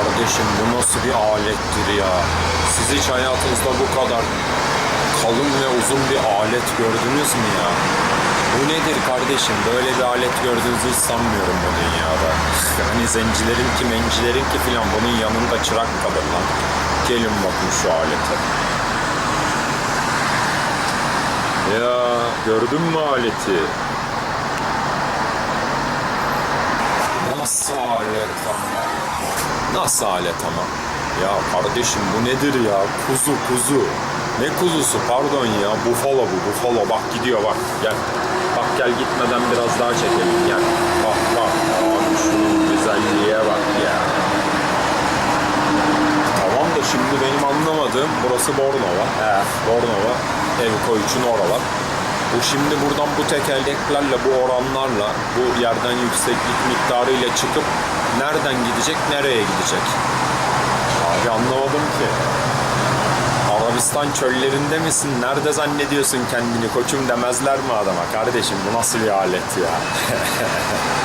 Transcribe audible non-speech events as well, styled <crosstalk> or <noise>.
kardeşim bu nasıl bir alettir ya? Siz hiç hayatınızda bu kadar kalın ve uzun bir alet gördünüz mü ya? Bu nedir kardeşim? Böyle bir alet gördüğünüzü hiç sanmıyorum bu dünyada. Hani zencilerin ki mencilerin ki filan bunun yanında çırak kalır lan. Gelin bakın şu alete. Ya gördün mü aleti? Nasıl alet ama? Nasıl alet ama? Ya kardeşim bu nedir ya? Kuzu kuzu. Ne kuzusu pardon ya? Bufalo bu bufalo. Bak gidiyor bak gel. Bak gel gitmeden biraz daha çekelim gel. Bak bak. Abi şunun güzelliğe bak ya. Tamam da şimdi benim anlamadığım burası Bornova. He, Bornova. Ev koyuçun oralar. Bu şimdi buradan bu tekerleklerle, bu oranlarla, bu yerden yükseklik miktarıyla çıkıp nereden gidecek, nereye gidecek? Abi anlamadım ki. Arabistan çöllerinde misin? Nerede zannediyorsun kendini koçum demezler mi adama? Kardeşim bu nasıl bir alet ya? <laughs>